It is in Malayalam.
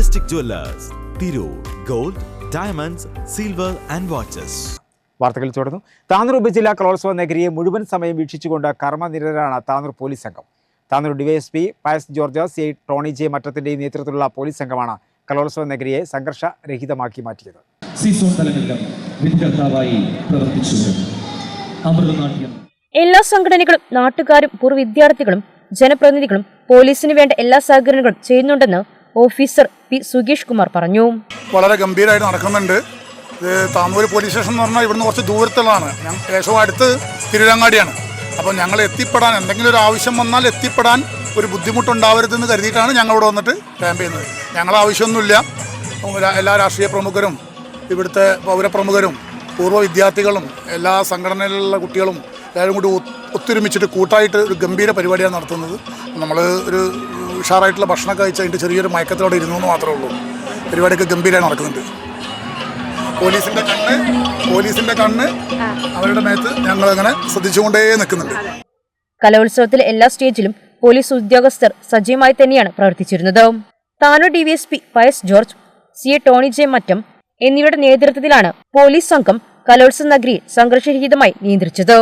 Majestic jewellers Tirur gold diamonds silver and watches വാർത്തകൾ തുടർന്നു. താനൂർ ഉപജില്ലാ കലോത്സവ നഗരിയെ മുഴുവൻ സമയം വീക്ഷിച്ചുകൊണ്ട് കർമ്മനിരരാണ് താനൂർ പോലീസ് സംഘം. Tanur DYSP Pius George C I Tony J മറ്റത്തിന്റെയും നേതൃത്വത്തിലുള്ള പോലീസ് സംഘമാണ് കലോത്സവ നഗരിയെ സംഘർഷരഹിതമാക്കി മാറ്റിയത്. സീസോൺ തലങ്ങളിലും വിധികർത്താവായി പ്രവർത്തിച്ചു അമൃതനാട്യം. എല്ലാ സംഘടനകളും നാട്ടുകാരും പൂർവ വിദ്യാർത്ഥികളും ജനപ്രതിനിധികളും പോലീസിന് വേണ്ട എല്ലാ സഹകരണങ്ങളും ചെയ്യുന്നുണ്ടെന്ന് ഓഫീസർ പി സുഗീഷ് കുമാർ പറഞ്ഞു. വളരെ ഗംഭീരമായിട്ട് നടക്കുന്നുണ്ട്. ഇത് താമൂര് പോലീസ് സ്റ്റേഷൻ എന്ന് പറഞ്ഞാൽ ഇവിടുന്ന് കുറച്ച് ദൂരത്തുള്ളതാണ്. ഏകദേശം അടുത്ത് തിരുരങ്ങാടിയാണ്. അപ്പോൾ ഞങ്ങൾ എത്തിപ്പെടാൻ എന്തെങ്കിലും ഒരു ആവശ്യം വന്നാൽ എത്തിപ്പെടാൻ ഒരു ബുദ്ധിമുട്ടുണ്ടാവരുതെന്ന് കരുതിയിട്ടാണ് ഞങ്ങൾ ഇവിടെ വന്നിട്ട് ക്യാമ്പ് ചെയ്യുന്നത്. ഞങ്ങൾ ആവശ്യമൊന്നുമില്ല. എല്ലാ- രാഷ്ട്രീയ പ്രമുഖരും ഇവിടുത്തെ പൗരപ്രമുഖരും പൂർവ വിദ്യാർത്ഥികളും എല്ലാ സംഘടനയിലുള്ള കുട്ടികളും എല്ലാവരും കൂടി ഒത്തൊരുമിച്ചിട്ട് കൂട്ടായിട്ട് ഒരു ഗംഭീര പരിപാടിയാണ് നടത്തുന്നത്. നമ്മൾ ഒരു ഉഷാറായിട്ടുള്ള ഭക്ഷണമൊക്കെ കഴിച്ച് അതിന്റെ ചെറിയൊരു മയക്കത്തിലൂടെ ഇരുന്നു എന്ന് മാത്രമേ ഉള്ളൂ. പരിപാടിയൊക്കെ ഗംഭീരമായി നടക്കുന്നുണ്ട്. പോലീസിന്റെ കണ്ണ് പോലീസിന്റെ കണ്ണ് അവരുടെ മേത്ത് ഞങ്ങൾ അങ്ങനെ ശ്രദ്ധിച്ചുകൊണ്ടേ നിൽക്കുന്നുണ്ട്. കലോത്സവത്തിൽ എല്ലാ സ്റ്റേജിലും പോലീസ് ഉദ്യോഗസ്ഥർ സജീവമായി തന്നെയാണ് പ്രവർത്തിച്ചിരുന്നത്. Tanur D V S P Pius George C A Tony J Mattam എന്നിവരുടെ നേതൃത്വത്തിലാണ് പോലീസ് സംഘം കലോത്സവ നഗരിയെ സംഘർഷരഹിതമായി നിയന്ത്രിച്ചത്.